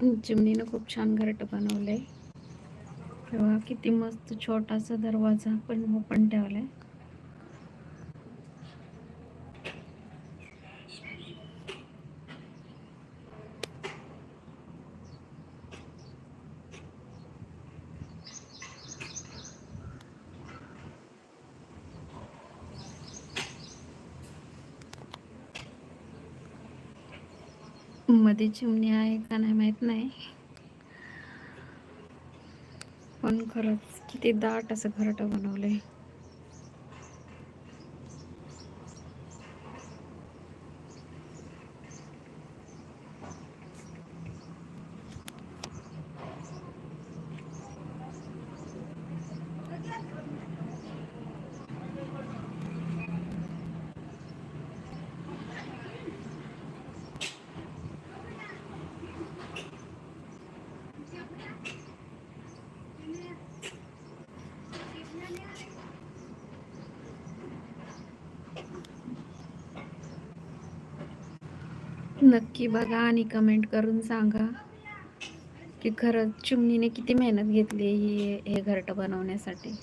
चिमणीनं खूप छान घरटं बनवलंय. तेव्हा किती मस्त छोटासा दरवाजा पण ओपन ठेवलाय. मध्ये चिमणी आहे का नाही माहीत नाही. पण खरंच किती दाट असं घरटं बनवलंय. नक्की बघा आणि कमेंट करून सांगा की खरंच चिमणीने किती मेहनत घेतली ही हे घरटं बनवण्यासाठी.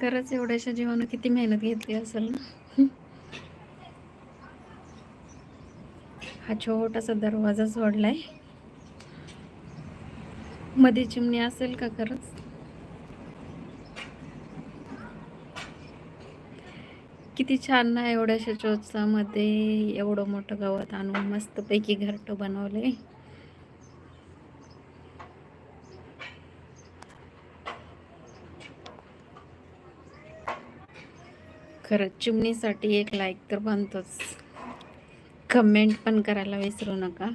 खरंच एवढ्याशा जीवानं किती मेहनत घेतली असेल ना? हा छोटासा दरवाजा सोडलाय. मध्ये चिमणी असेल का खरंच? किती छान ना एवढ्याशा चोचामध्ये एवढं मोठं गवत आणून मस्तपैकी घरटं बनवलंय. खरंच चिमणीसाठी एक लाईक तर बनतोच. कमेंट पण करायला विसरू नका.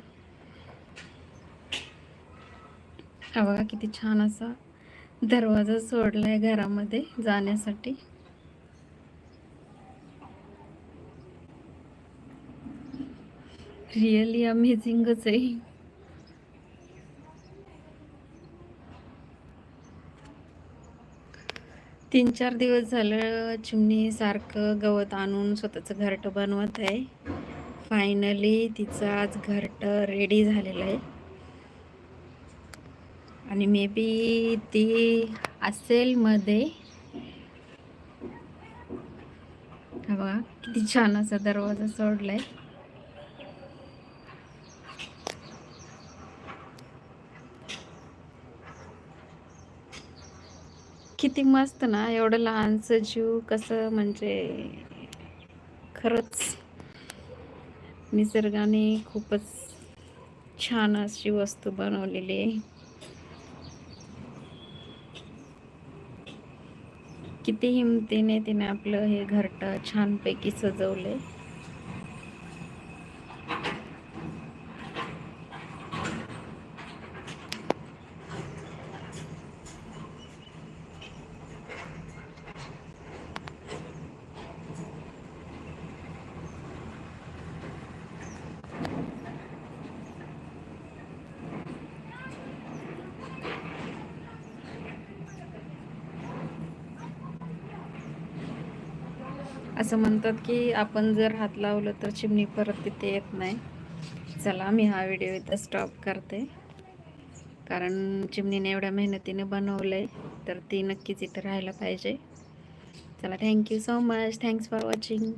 बघा किती छान असा दरवाजा सोडलाय घरामध्ये जाण्यासाठी. रिअली अमेझिंगच आहे. तीन चार दिवस झालं चिमणी सारखं गवत आणून स्वतःचं घरटं बनवत आहे. फायनली तिचं आज घरटं रेडी झालेलं आहे. आणि मे बी ती असेल मध्ये. बघा किती छान असा दरवाजा सोडलाय. किती मस्त ना एवढं लहानसं जीव कसं म्हणजे खरंच निसर्गाने खूपच छान अशी वस्तू बनवलेली आहे. किती हिमतीने तिने आपलं हे घरटं छानपैकी सजवलं आहे असं म्हणतात की आपण जर हात लावलं तर चिमणी परत तिथे येत नाही. चला मी हा व्हिडिओ इथं स्टॉप करते. कारण चिमणीने एवढ्या मेहनतीने बनवलं आहे तर ती नक्कीच इथं राहायला पाहिजे. चला thank you so much thanks for watching